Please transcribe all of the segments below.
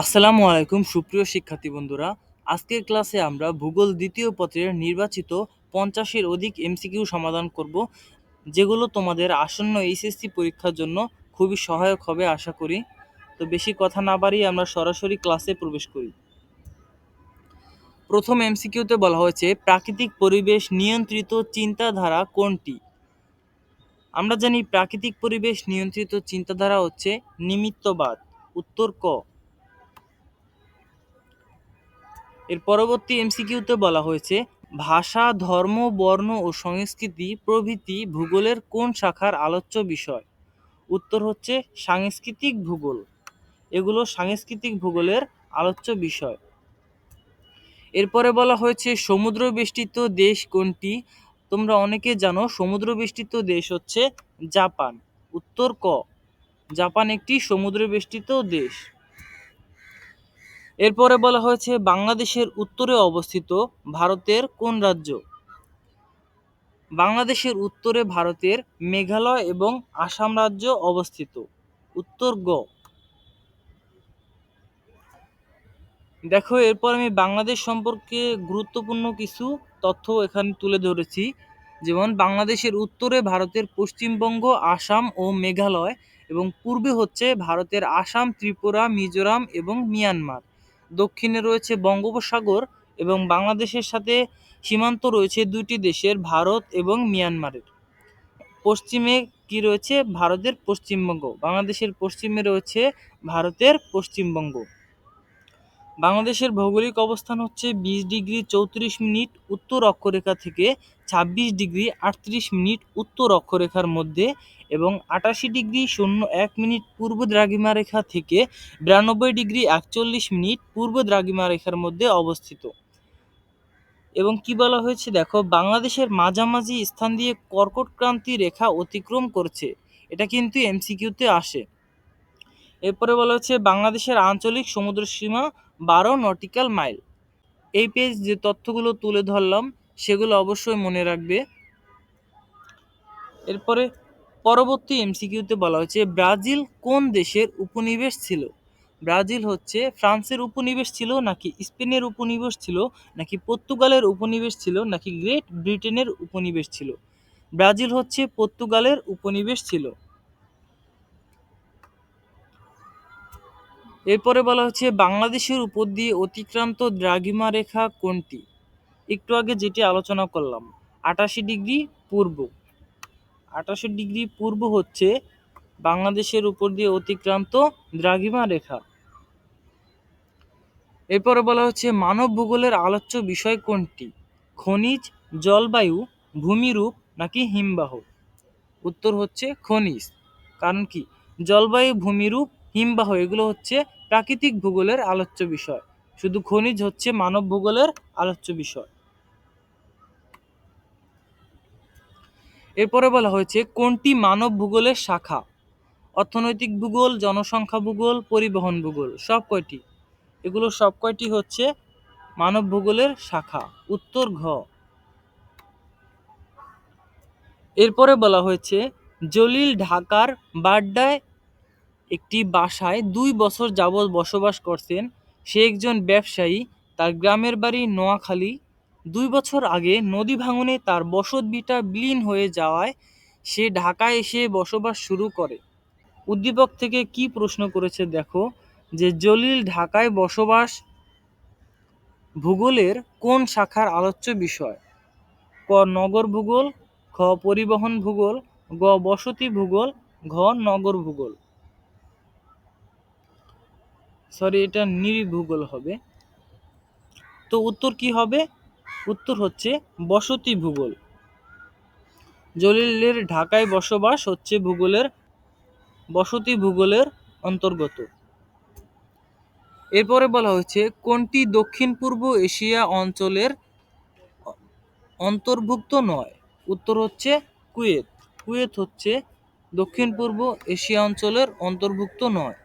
আসসালামু আলাইকুম, সুপ্রিয় শিক্ষার্থী বন্ধুরা। আজকের ক্লাসে আমরা ভূগোল দ্বিতীয় পত্রের নির্বাচিত পঞ্চাশের অধিক এমসিকিউ সমাধান করব, যেগুলো তোমাদের আসন্ন এইচএসসি পরীক্ষার জন্য খুবই সহায়ক হবে, আশা করি। তো বেশি কথা না বাড়িয়ে আমরা সরাসরি ক্লাসে প্রবেশ করি। প্রথম এমসিকিউতে বলা হয়েছে, প্রাকৃতিক পরিবেশ নিয়ন্ত্রিত চিন্তাধারা কোনটি? আমরা জানি প্রাকৃতিক পরিবেশ নিয়ন্ত্রিত চিন্তাধারা হচ্ছে নিমিত্তবাদ। উত্তর ক এর পরবর্তী এমসিকিউতে বলা হয়েছে, ভাষা, ধর্ম, বর্ণ ও সংস্কৃতি প্রভৃতি ভূগোলের কোন শাখার আলোচ্য বিষয়? উত্তর হচ্ছে সাংস্কৃতিক ভূগোল। এগুলো সাংস্কৃতিক ভূগোলের আলোচ্য বিষয়। এরপরে বলা হয়েছে সমুদ্র বেষ্টিত দেশ কোনটি? তোমরা অনেকে জানো সমুদ্র বেষ্টিত দেশ হচ্ছে জাপান। উত্তর ক, জাপান একটি সমুদ্র বেষ্টিত দেশ। এরপরে বলা হয়েছে, বাংলাদেশের উত্তরে অবস্থিত ভারতের কোন রাজ্য? বাংলাদেশের উত্তরে ভারতের মেঘালয় এবং আসাম রাজ্য অবস্থিত। উত্তর গ। দেখো, এরপর আমি বাংলাদেশ সম্পর্কে গুরুত্বপূর্ণ কিছু তথ্য এখানে তুলে ধরেছি। যেমন, বাংলাদেশের উত্তরে ভারতের পশ্চিমবঙ্গ, আসাম ও মেঘালয় এবং পূর্বে হচ্ছে ভারতের আসাম, ত্রিপুরা, মিজোরাম এবং মিয়ানমার। দক্ষিণে রয়েছে বঙ্গোপসাগর এবং বাংলাদেশের সাথে সীমান্ত রয়েছে দুটি দেশের, ভারত এবং মিয়ানমারের। পশ্চিমে কি রয়েছে? ভারতের পশ্চিমবঙ্গ। বাংলাদেশের পশ্চিমে রয়েছে ভারতের পশ্চিমবঙ্গ। বাংলাদেশের ভৌগোলিক অবস্থান হচ্ছে বিশ ডিগ্রি চৌত্রিশ মিনিট উত্তর অক্ষরেখা থেকে ছাব্বিশ ডিগ্রি আটত্রিশ মিনিট উত্তর অক্ষরেখার মধ্যে এবং আটাশি ডিগ্রি শূন্য এক মিনিট পূর্ব দ্রাঘিমা রেখা থেকে বিরানব্বই ডিগ্রি একচল্লিশ মিনিট পূর্ব দ্রাঘিমা রেখার মধ্যে অবস্থিত। এবং কি বলা হয়েছে দেখো, বাংলাদেশের মাঝামাঝি স্থান দিয়ে কর্কট ক্রান্তি রেখা অতিক্রম করছে। এটা কিন্তু এমসিকিউতে আসে। এরপরে বলা হচ্ছে বাংলাদেশের আঞ্চলিক সমুদ্র সীমা বারো নটিক্যাল মাইল। এই পেজ যে তথ্যগুলো তুলে ধরলাম, সেগুলো অবশ্যই মনে রাখবে। এরপরে পরবর্তী এমসিকিউতে বলা হয়েছে, ব্রাজিল কোন দেশের উপনিবেশ ছিল? ব্রাজিল হচ্ছে ফ্রান্সের উপনিবেশ ছিল নাকি স্পেনের উপনিবেশ ছিল, নাকি পর্তুগালের উপনিবেশ ছিল, নাকি গ্রেট ব্রিটেনের উপনিবেশ ছিল? ব্রাজিল হচ্ছে পর্তুগালের উপনিবেশ ছিল। এরপরে বলা হচ্ছে, বাংলাদেশের উপর দিয়ে অতিক্রান্ত দ্রাঘিমা রেখা কোনটি? একটু আগে যেটি আলোচনা করলাম, আটাশি ডিগ্রি পূর্ব। আটাশি ডিগ্রি পূর্ব হচ্ছে বাংলাদেশের উপর দিয়ে অতিক্রান্ত দ্রাঘিমা রেখা এরপরে বলা হচ্ছে, মানব ভূগোলের আলোচ্য বিষয় কোনটি? খনিজ, জলবায়ু, ভূমিরূপ নাকি হিমবাহ? উত্তর হচ্ছে খনিজ। কারণ কি? জলবায়ু, ভূমিরূপ হিমবাহ, এগুলো হচ্ছে প্রাকৃতিক ভূগোলের আলোচ্য বিষয়। শুধু খনিজ হচ্ছে মানব ভূগোলের আলোচ্য বিষয়। এরপরে বলা হয়েছে, কোনটি মানব ভূগোলের শাখা? অর্থনৈতিক ভূগোল, জনসংখ্যা ভূগোল, পরিবহন ভূগোল, সব কয়টি? এগুলো সব কয়টি হচ্ছে মানব ভূগোলের শাখা। উত্তর ঘ। এরপরে বলা হয়েছে, জলিল ঢাকার বাড্ডায় একটি বাসায় দুই বছর যাবৎ বসবাস করছেন। সে একজন ব্যবসায়ী, তার গ্রামের বাড়ি নোয়াখালী। দুই বছর আগে নদী ভাঙনে তার বসতভিটা বিলীন হয়ে যাওয়ায় সে ঢাকায় এসে বসবাস শুরু করে। উদ্দীপক থেকে কি প্রশ্ন করেছে দেখো যে, জলিল ঢাকায় বসবাস ভূগোলের কোন শাখার আলোচ্য বিষয়? ক, নগর ভূগোল, খ, পরিবহন ভূগোল, গ, বসতি ভূগোল, ঘ, নগর ভূগোল। সরি এটা নির্ভূগোল হবে। তো উত্তর কি হবে? উত্তর হচ্ছে বসতি ভূগোল জলিলের ঢাকায় বসবাস হচ্ছে ভূগোলের বসতি ভূগোলের অন্তর্গত। এরপরে বলা হয়েছে, কোনটি দক্ষিণ পূর্ব এশিয়া অঞ্চলের অন্তর্ভুক্ত নয়? উত্তর হচ্ছে কুয়েত। কুয়েত হচ্ছে দক্ষিণ পূর্ব এশিয়া অঞ্চলের অন্তর্ভুক্ত নয়।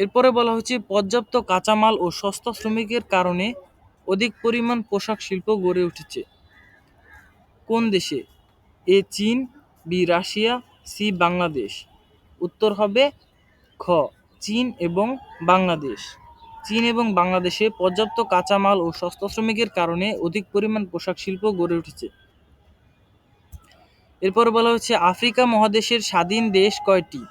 এরপরে বলা হচ্ছে পর্যাপ্ত কাঁচামাল ও সস্তা শ্রমিকের কারণে অধিক পরিমাণ পোশাক শিল্প গড়ে উঠেছে। কোন দেশে? এ চীন, বি রাশিয়া, সি বাংলাদেশ। উত্তর হবে খ, চীন এবং বাংলাদেশ। চীন এবং বাংলাদেশে পর্যাপ্ত কাঁচামাল ও সস্তা শ্রমিকের কারণে অধিক পরিমাণ পোশাক শিল্প গড়ে উঠেছে। এরপরে বলা হচ্ছে আফ্রিকা মহাদেশের স্বাধীন দেশ কয়টি?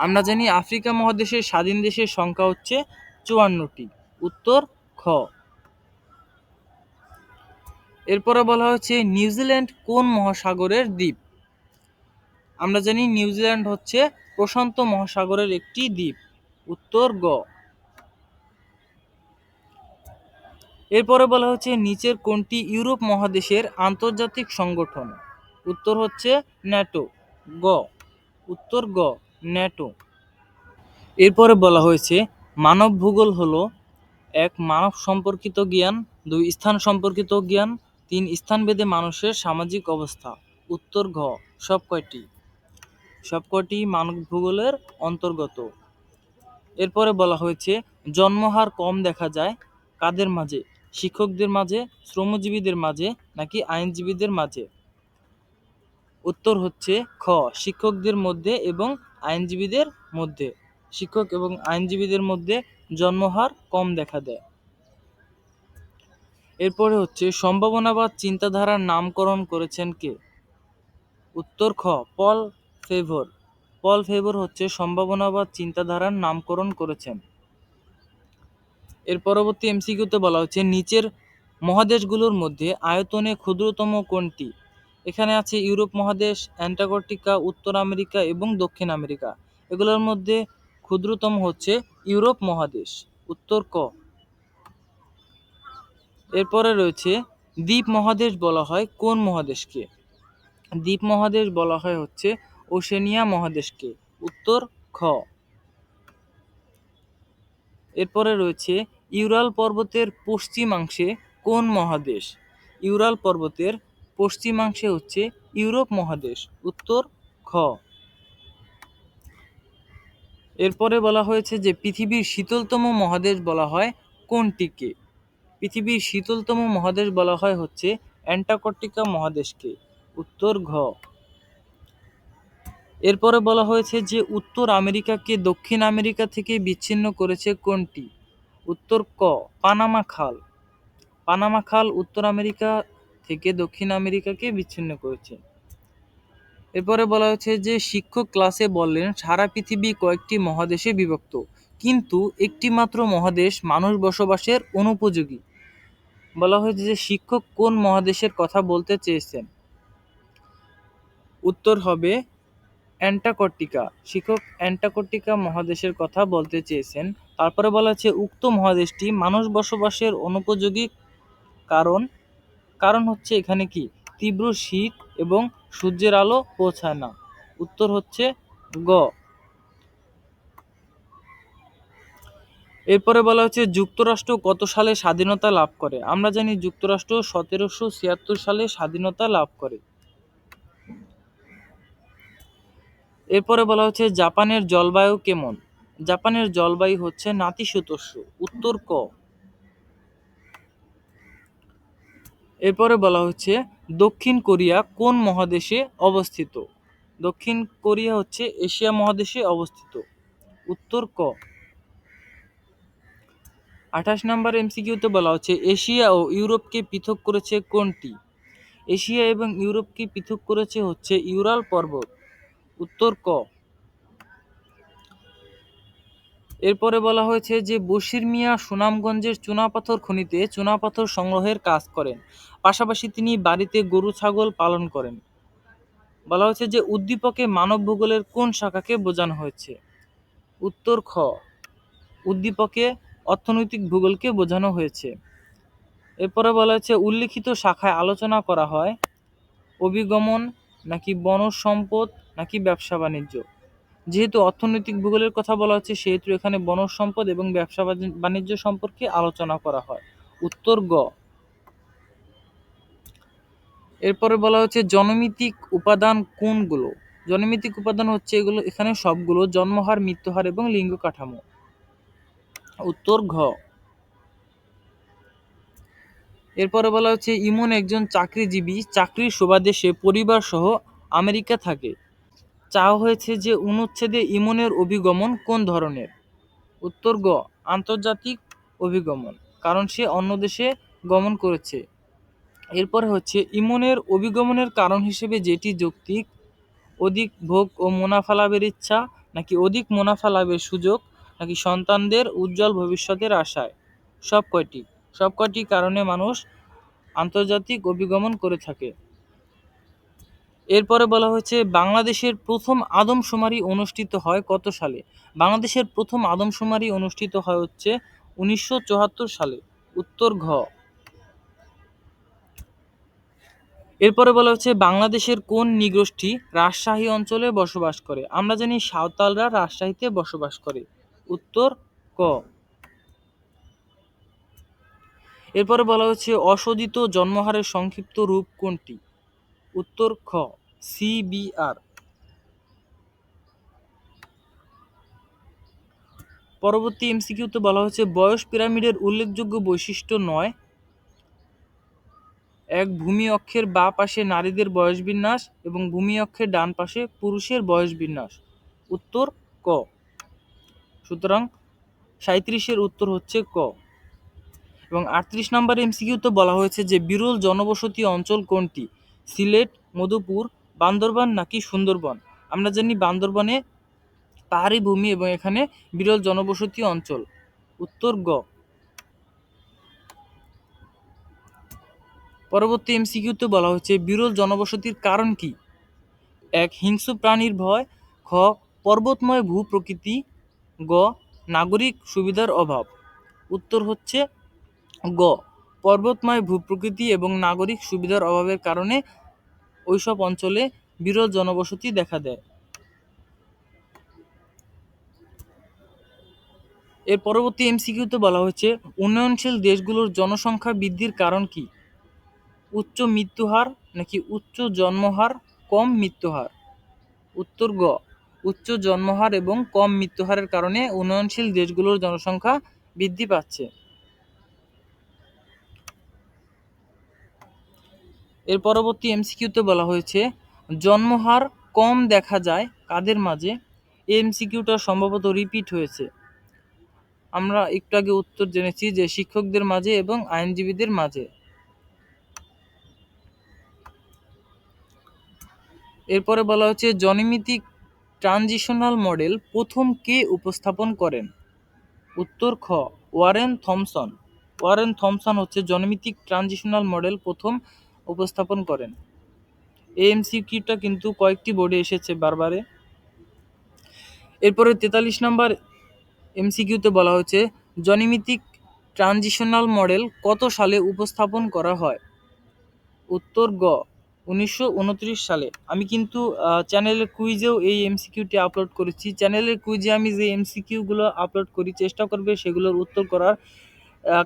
আমরা জানি আফ্রিকা মহাদেশের স্বাধীন দেশের সংখ্যা হচ্ছে চুয়ান্নটি। উত্তর, খ। এরপরে বলা হচ্ছে নিউজিল্যান্ড কোন মহাসাগরের দ্বীপ? আমরা জানি নিউজিল্যান্ড হচ্ছে প্রশান্ত মহাসাগরের একটি দ্বীপ। উত্তর, গ। এরপরে বলা হচ্ছে নিচের কোনটি ইউরোপ মহাদেশের আন্তর্জাতিক সংগঠন? উত্তর হচ্ছে ন্যাটো, গ। উত্তর, গ। ন্যাটো এরপরে বলা হয়েছে, মানব ভূগোল হলো এক মানব সম্পর্কিত জ্ঞান, দুই স্থান সম্পর্কিত জ্ঞান, তিন স্থানভেদে মানুষের সামাজিক অবস্থা। উত্তর ঘ, সব কয়টি? সব কয়টি মানব ভূগোলের অন্তর্গত? এরপরে বলা হয়েছে, জন্মহার কম দেখা যায় কাদের মাঝে? শিক্ষকদের মাঝে, শ্রমজীবীদের মাঝে, নাকি আইনজীবীদের মাঝে? উত্তর হচ্ছে, খ, শিক্ষকদের মধ্যে এবং আইনজীবীদের মধ্যে। শিক্ষক এবং আইনজীবীদের মধ্যে জন্মহার কম দেখা দেয়। এরপরে হচ্ছে সম্ভাবনাবাদ চিন্তাধারার নামকরণ করেছেন কে? উত্তর খ, পল ফেভর। পল ফেভর হচ্ছে সম্ভাবনাবাদ চিন্তাধারার নামকরণ করেছেন। এর পরবর্তী এমসিকিউতে বলা হচ্ছে, নিচের মহাদেশগুলোর মধ্যে আয়তনে ক্ষুদ্রতম কোনটি? এখানে আছে ইউরোপ মহাদেশ, অ্যান্টার্কটিকা, উত্তর আমেরিকা এবং দক্ষিণ আমেরিকা। এগুলোর মধ্যে ক্ষুদ্রতম হচ্ছে ইউরোপ মহাদেশ। উত্তর ক। এরপরে রয়েছে দ্বীপ মহাদেশ বলা হয় কোন মহাদেশকে? দ্বীপ মহাদেশ বলা হয় হচ্ছে ওশেনিয়া মহাদেশকে। উত্তর খ। এরপরে রয়েছে ইউরাল পর্বতের পশ্চিমাংশে কোন মহাদেশ? ইউরাল পর্বতের পশ্চিমাংশে হচ্ছে ইউরোপ মহাদেশ, উত্তর খ এরপরে বলা হয়েছে যে পৃথিবীর শীতলতম মহাদেশ বলা হয় কোনটিকে। পৃথিবীর শীতলতম মহাদেশ বলা হয় হচ্ছে অ্যান্টার্কটিকা মহাদেশকে, উত্তর ঘ। এরপরে বলা হয়েছে যে উত্তর আমেরিকাকে দক্ষিণ আমেরিকা থেকে বিচ্ছিন্ন করেছে কোনটি? উত্তর ক, পানামা খাল। পানামা খাল উত্তর আমেরিকা থেকে দক্ষিণ আমেরিকাকে বিচ্ছিন্ন করেছে। এরপরে বলা হয়েছে যে, শিক্ষক ক্লাসে বললেন, সারা পৃথিবী কয়েকটি মহাদেশে বিভক্ত, কিন্তু একটি মাত্র মহাদেশ মানুষ বসবাসের অনুপযোগী। বলা হয়েছে যে, শিক্ষক কোন মহাদেশের কথা বলতে চেয়েছেন? উত্তর হবে অ্যান্টার্কটিকা। শিক্ষক অ্যান্টার্কটিকা মহাদেশের কথা বলতে চেয়েছেন। তারপরে বলা হচ্ছে উক্ত মহাদেশটি মানুষ বসবাসের অনুপযোগী কারণ কারণ হচ্ছে এখানে কি? তীব্র শীত এবং সূর্যের আলো পৌঁছায় না। উত্তর হচ্ছে গ। এরপরে বলা হচ্ছে, যুক্তরাষ্ট্র কত সালে স্বাধীনতা লাভ করে? আমরা জানি যুক্তরাষ্ট্র সতেরোশো ছিয়াত্তর সালে স্বাধীনতা লাভ করে। এরপরে বলা হচ্ছে, জাপানের জলবায়ু কেমন? জাপানের জলবায়ু হচ্ছে নাতিশীতোষ্ণ। উত্তর ক। এরপরে বলা হচ্ছে, দক্ষিণ কোরিয়া কোন মহাদেশে অবস্থিত? দক্ষিণ কোরিয়া হচ্ছে এশিয়া মহাদেশে অবস্থিত। উত্তর ক। আঠাশ নম্বর এমসিকিউতে বলা হচ্ছে, এশিয়া ও ইউরোপকে পৃথক করেছে কোনটি? এশিয়া এবং ইউরোপকে পৃথক করেছে হচ্ছে ইউরাল পর্বত। উত্তর ক। এরপরে বলা হয়েছে যে বশির মিয়া সুনামগঞ্জের চুনাপাথর খনিতে চুনাপাথর সংগ্রহের কাজ করেন। পাশাপাশি তিনি বাড়িতে গরু, ছাগল পালন করেন। বলা হয়েছে যে উদ্দীপকে মানব ভূগোলের কোন শাখাকে বোঝানো হয়েছে? উত্তর খ, উদ্দীপকে অর্থনৈতিক ভূগোলকে বোঝানো হয়েছে। এরপরে বলা হয়েছে উল্লিখিত শাখায় আলোচনা করা হয়, অভিগমন নাকি বনজ সম্পদ নাকি ব্যবসা বাণিজ্য যেহেতু অর্থনৈতিক ভূগোলের কথা বলা হচ্ছে, সেহেতু এখানে বনজ সম্পদ এবং ব্যবসা বাণিজ্য সম্পর্কে আলোচনা করা হয়। উত্তর গ। এরপরে বলা হচ্ছে জনমিতিক উপাদান কোনগুলো? জনমিতিক উপাদান হচ্ছে এগুলো, এখানে সবগুলো, জন্মহার, মৃত্যুহার এবং লিঙ্গ কাঠামো। উত্তর ঘ। এরপরে বলা হচ্ছে ইমন একজন চাকরিজীবী, চাকরির সুবাদে সে পরিবার সহ আমেরিকা থাকে। চাওয়া হয়েছে যে অনুচ্ছেদে ইমনের অভিগমন কোন ধরনের? উত্তর গ, আন্তর্জাতিক অভিগমন, কারণ সে অন্য দেশে গমন করেছে। এরপরে হচ্ছে, ইমনের অভিগমনের কারণ হিসেবে যেটি যৌক্তিক, অধিক ভোগ ও মুনাফা লাভের ইচ্ছা, নাকি অধিক মুনাফা লাভের সুযোগ, নাকি সন্তানদের উজ্জ্বল ভবিষ্যতের আশায়? সব কয়টি। সব কয়টি কারণে মানুষ আন্তর্জাতিক অভিগমন করে থাকে। এরপরে বলা হয়েছে, বাংলাদেশের প্রথম আদমশুমারি অনুষ্ঠিত হয় কত সালে? বাংলাদেশের প্রথম আদমশুমারি অনুষ্ঠিত হয় হচ্ছে উনিশশো চুয়াত্তর সালে। উত্তর ঘ। এরপরে বলা হচ্ছে, বাংলাদেশের কোন নিগোষ্ঠী রাজশাহী অঞ্চলে বসবাস করে? আমরা জানি সাঁওতালরা রাজশাহীতে বসবাস করে। উত্তর ক। এরপরে বলা হচ্ছে, অশোধিত জন্মহারের সংক্ষিপ্ত রূপ কোনটি? উত্তর খ। সিবিআর। পরবর্তী এমসিকিউতে বলা হচ্ছে বয়স পিরামিডের উল্লেখযোগ্য বৈশিষ্ট্য নয়। এক, ভূমি অক্ষের বা পাশে নারীদের বয়স বিন্যাস এবং ভূমি অক্ষের ডান পাশে পুরুষের বয়স বিন্যাস। উত্তর, ক। সুতরাং সাঁত্রিশের উত্তর হচ্ছে ক। এবং আটত্রিশ নম্বর এমসিকিউতে বলা হয়েছে যে, বিরল জনবসতি অঞ্চল কোনটি? সিলেট, মধুপুর বান্দরবান নাকি সুন্দরবন? আমরা জানি বান্দরবনে পাহাড়ি ভূমি এবং এখানে বিরল জনবসতি অঞ্চল। উত্তর গ। পরবর্তী এমসিকিউতে বলা হচ্ছে বিরল জনবসতির কারণ কি? এক, হিংস্র প্রাণীর ভয়। খ, পর্বতময় ভূ প্রকৃতি গ, নাগরিক সুবিধার অভাব। উত্তর হচ্ছে গ। পর্বতময় ভূপ্রকৃতি এবং নাগরিক সুবিধার অভাবের কারণে ওইসব অঞ্চলে বিরল জনবসতি দেখা দেয়। এর পরবর্তী এমসিকিউতে বলা হয়েছে, উন্নয়নশীল দেশগুলোর জনসংখ্যা বৃদ্ধির কারণ কি? উচ্চ মৃত্যুহার নাকি উচ্চ জন্মহার, কম মৃত্যুহার? উত্তর গ, উচ্চ জন্মহার এবং কম মৃত্যুহারের কারণে উন্নয়নশীল দেশগুলোর জনসংখ্যা বৃদ্ধি পাচ্ছে। এর পরবর্তী এমসিকিউতে বলা হয়েছে, জন্মহার কম দেখা যায় কাদের মাঝে? এমসিকিউটা সম্ভবত রিপিট হয়েছে। আমরা একটু আগে উত্তর জেনেছি যে শিক্ষকদের মাঝে এবং আইনজীবীদের মাঝে। এরপরে বলা হচ্ছে জনমিতিক ট্রানজিশনাল মডেল প্রথম কে উপস্থাপন করেন? উত্তর, খ, ওয়ারেন থমসন। ওয়ারেন থমসন হচ্ছে জনমিতিক ট্রানজিশনাল মডেল প্রথম উপস্থাপন করেন। এমসিকিউটা কিন্তু কয়েকটি বোর্ডে এসেছে বারবারে। এরপরে তেতাল্লিশ নম্বর এমসিকিউতে বলা হচ্ছে জনিমিতিক ট্রানজিশনাল মডেল কত সালে উপস্থাপন করা হয়? উত্তর গ, উনিশশো উনত্রিশ সালে। আমি কিন্তু চ্যানেলের কুইজেও এই এমসিকিউটি আপলোড করেছি। চ্যানেলের কুইজে আমি যে এমসিকিউগুলো আপলোড করি, চেষ্টা করবে সেগুলোর উত্তর করার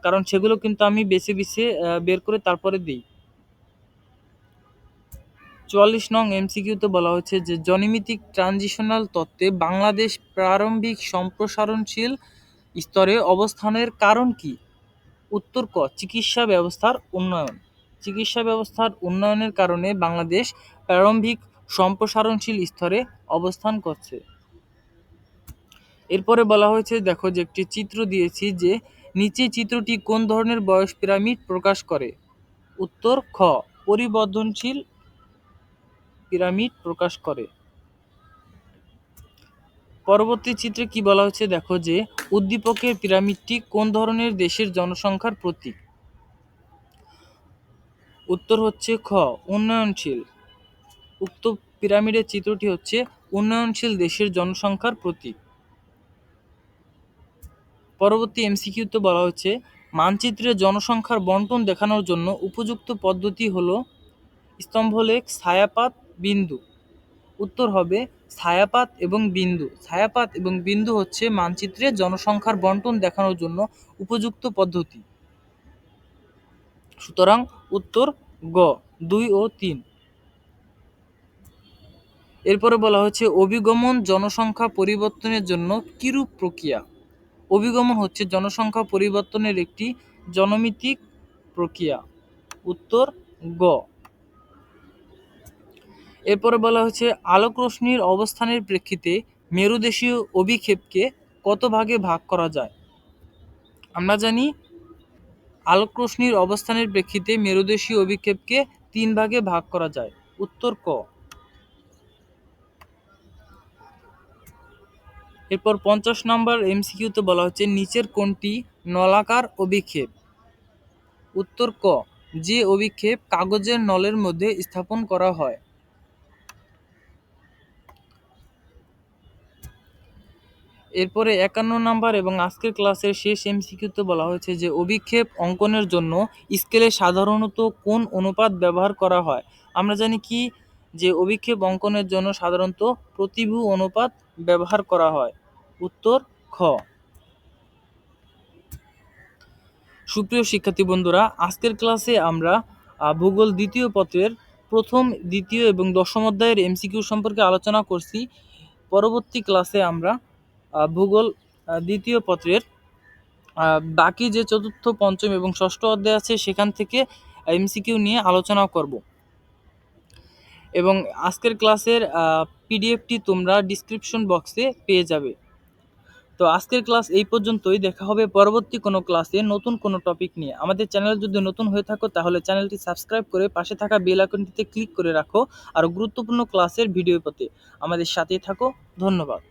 কারণ সেগুলো কিন্তু আমি বেছে বেছে বের করে তারপরে দিই। চুয়াল্লিশ নং এমসিকিউতে বলা হচ্ছে যে জনিমিতিক ট্রানজিশনাল তত্ত্বে বাংলাদেশ প্রারম্ভিক সম্প্রসারণশীল স্তরে অবস্থানের কারণ কি? উত্তর ক, চিকিৎসা ব্যবস্থার উন্নয়ন। চিকিৎসা ব্যবস্থার উন্নয়নের কারণে বাংলাদেশ প্রারম্ভিক সম্প্রসারণশীল স্তরে অবস্থান করছে। এরপরে বলা হয়েছে, দেখো যে একটি চিত্র দিয়েছি যে নিচে চিত্রটি কোন ধরনের বয়স পিরামিড প্রকাশ করে? উত্তর খ পরিবর্তনশীল পিরামিড প্রকাশ করে। পরবর্তী চিত্রে কি বলা হচ্ছে দেখো যে, উদ্দীপকের পিরামিডটি কোন ধরনের দেশের জনসংখ্যার প্রতীক? উত্তর হচ্ছে খ, উন্নয়নশীল। উক্ত পিরামিডের চিত্রটি হচ্ছে উন্নয়নশীল দেশের জনসংখ্যার প্রতীক। পরবর্তী এমসিকিউতে বলা হচ্ছে মানচিত্রে জনসংখ্যার বন্টন দেখানোর জন্য উপযুক্ত পদ্ধতি হলো স্তম্ভলেখ, ছায়াপাত বিন্দু। উত্তর হবে ছায়াপাত এবং বিন্দু। ছায়াপাত এবং বিন্দু হচ্ছে মানচিত্রে জনসংখ্যার বন্টন দেখানোর জন্য উপযুক্ত পদ্ধতি। সুতরাং উত্তর গ, দুই ও তিন। এরপরে বলা হচ্ছে অভিগমন জনসংখ্যা পরিবর্তনের জন্য কিরূপ প্রক্রিয়া? অভিগমন হচ্ছে জনসংখ্যা পরিবর্তনের একটি জনমিতিক প্রক্রিয়া। উত্তর গ। এরপরে বলা হচ্ছে আলোক রশ্মির অবস্থানের প্রেক্ষিতে মেরুদেশীয় অভিক্ষেপকে কত ভাগে ভাগ করা যায়? আমরা জানি, আলোক রশ্মির অবস্থানের প্রেক্ষিতে মেরুদেশীয় অভিক্ষেপকে তিন ভাগে ভাগ করা যায়। উত্তর ক। এরপর পঞ্চাশ নম্বর এমসিকিউতে বলা হচ্ছে, নিচের কোনটি নলাকার অভিক্ষেপ। উত্তর ক, যে অভিক্ষেপ কাগজের নলের মধ্যে স্থাপন করা হয় এরপরে একান্ন নাম্বার এবং আজকের ক্লাসের শেষ এমসিকিউতে বলা হয়েছে যে অভিক্ষেপ অঙ্কনের জন্য স্কেলে সাধারণত কোন অনুপাত ব্যবহার করা হয়? আমরা জানি কি? যে অভিক্ষেপ অঙ্কনের জন্য সাধারণত প্রতিভু অনুপাত ব্যবহার করা হয়। উত্তর, খ। সুপ্রিয় শিক্ষার্থী বন্ধুরা, আজকের ক্লাসে আমরা ভূগোল দ্বিতীয় পত্রের প্রথম, দ্বিতীয় এবং দশম অধ্যায়ের এমসিকিউ সম্পর্কে আলোচনা করছি। পরবর্তী ক্লাসে আমরা ভূগোল দ্বিতীয় পত্রের। বাকি যে চতুর্থ, পঞ্চম এবং ষষ্ঠ অধ্যায় আছে, সেখান থেকে এমসিকিউ নিয়ে আলোচনা করব। এবং আজকের ক্লাসের পিডিএফটি তোমরা ডিসক্রিপশন বক্সে পেয়ে যাবে। তো আজকের ক্লাস এই পর্যন্তই। দেখা হবে পরবর্তী কোনো ক্লাসে নতুন কোনো টপিক নিয়ে। আমাদের চ্যানেল যদি নতুন হয়ে থাকো, তাহলে চ্যানেলটি সাবস্ক্রাইব করে পাশে থাকা বেল আইকনটিতে ক্লিক করে রাখো আর গুরুত্বপূর্ণ ক্লাসের ভিডিও পেতে। আমাদের সাথেই থাকো। ধন্যবাদ।